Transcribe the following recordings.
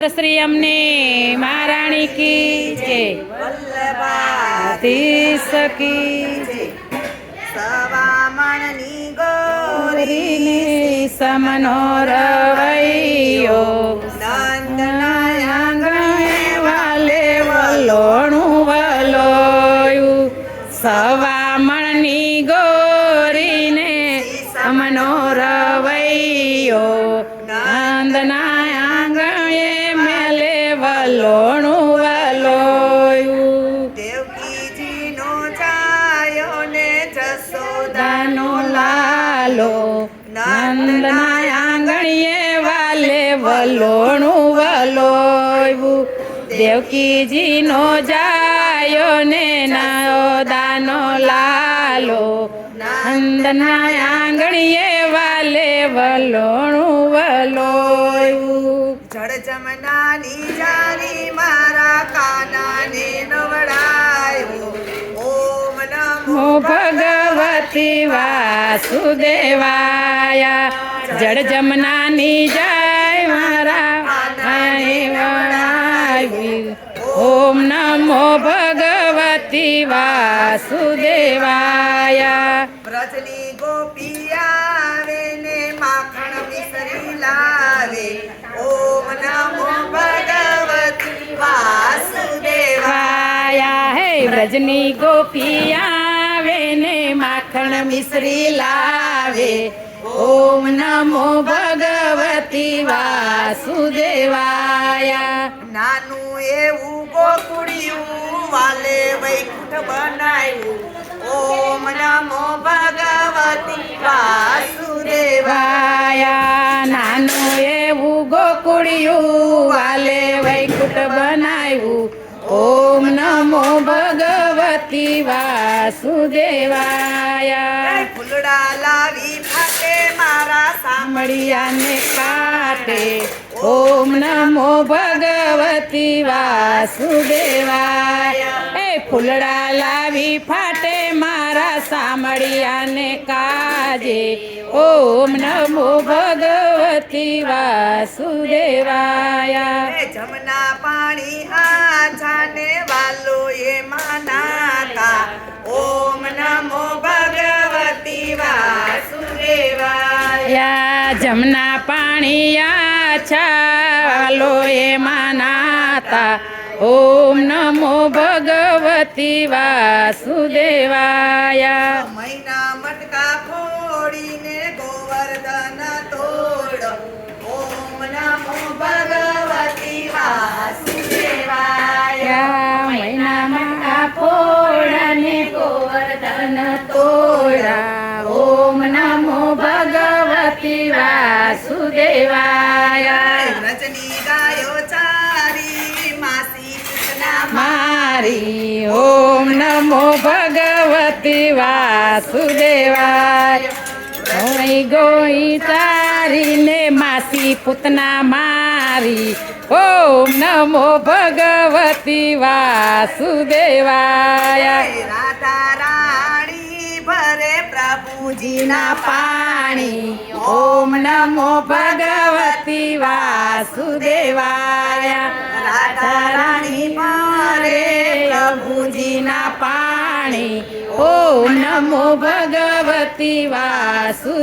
શ્રી અમને મહારાણી કી જય. સકી સવામણની ગોરી ગોરીને સમનો રવૈયો નંદના આંગણે વાલે વલોણું વલોયું. સવામણની ગોરીને સમનો વલોણું વલોયું. દેવકીજીનો છાયો ને જસોદાનો લાલો. નંદના આંગણીએ વાલે વલોણું વલોયું. દેવકીજીનો જાયો ને નાયોદાનો લાલો. નંદના આંગણીએ વાલે વલોણું વલોયું. જળ જમનાની જાની મારા કાનાને નવડાયો. ઓમ નમો ઓ ભગવતી વાસુદેવાય. જળ જમનાની જાય મારા આને વણાવી ઓમ નમો ભગવતી વાસુદેવાય. વ્રજની ગોપી આવે ને માખણ મિસરી લાવે. ઓમ વ્રજની ગોપી આવે ને માખણ મિશ્રી લાવે. ઓમ નમો ભગવતી વાસુદેવાયા. નાનું એવું ગોકુડિયું વાલે વૈકુંઠ બનાવ્યું ઓમ નમો ભગવતી વાસુદેવા ભગવતી વાસુદેવાય ફૂલડા લાવી ફાટે મારા સાંભળિયાને કાટે ઓમ નમો ભગવતી વાસુદેવાય એ ફૂલડા લાવી ફાટે મારા સાંભળિયાને કાજે. ઓમ નમો ભગવતી વાસુદેવાયા એ જમના પાણી આછાને વાલો એ માનાતા ઓમ નમો ભગવતી વાસુદેવાય યા જમના પાણી આછાલો એમાં નાતા ઓમ નમો ભગવતી વાસુદેવાયા મૈના तोरा। ओम नमो भगवती वासुदेवाय। रजनी गायो चारी मासी कृष्णा मारी ओम नमो भगवती वासुदेवाय। गोई गोई तारी ने मासी पुतना मारी। ओम नमो भगवती वासुदेवाय। राधा ભરે પ્રભુજીના પાણી. ઓમ નમો ભગવતી વાસુદેવાય. રાધા રાણી મારે પ્રભુજીના પાણી. ઓમ નમો ભગવતી વાસુદેવાય.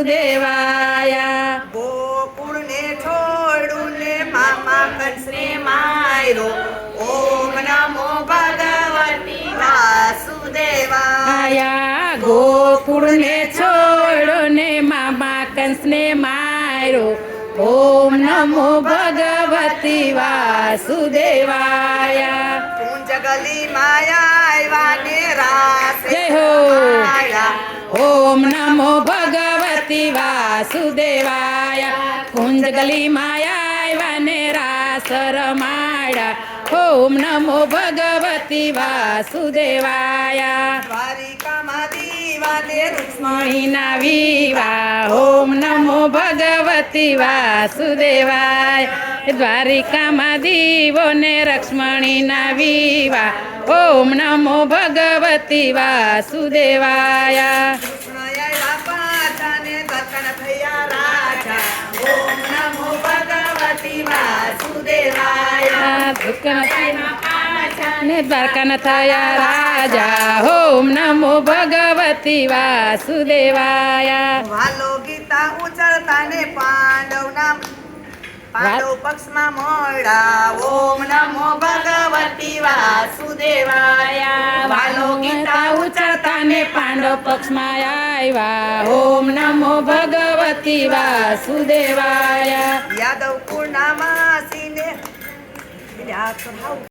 ગોકુળને છોડું ને મામા કંસને માયરો. ઓમ નમો ભગવતી વાસુદેવા આયા. ગોકુળને છોડો ને મામા કંસને માર્યો ઓમ નમો ભગવતી વાસુદેવાય કુંજ ગલી માયા ને રાસ જય હો ઓમ નમો ભગવતી વાસુદેવાય કુંજ ગલી માયા ને રાસ રમાડા ઓમ નમો ભગવતી વાસુદેવાય દ્વારિકામાં દીવાને રૂક્ષ્મણી મણીના વિવાહ ઓમ નમો ભગવતી વાસુદેવાય દ્વારિકામાં દીવો ને લક્ષ્મણીના વિવાહ ઓમ નમો ભગવતી વાસુદેવાય કૃષ્ણએ પાછાને દર્શન થયા રાજા ઓમ નમો ભગવતી વાસુદેવ વાસુદેવાય ને દ્વારકાના થયા રાજા ઓમ નમો ભગવતી વાસુદેવાય વાલો ગીતા ઉચરતા ને પાંડવ નામ પાંડવ પક્ષમાં મળ્યા ઓમ નમો ભગવતી વાસુદેવાય વાલો ગીતા ઉચરતા ને પાંડવ પક્ષમાં આવ્યા ઓમ નમો ભગવતી વાસુદેવાય યાદવ કુળના માસીને એટલે આ તો ભાવ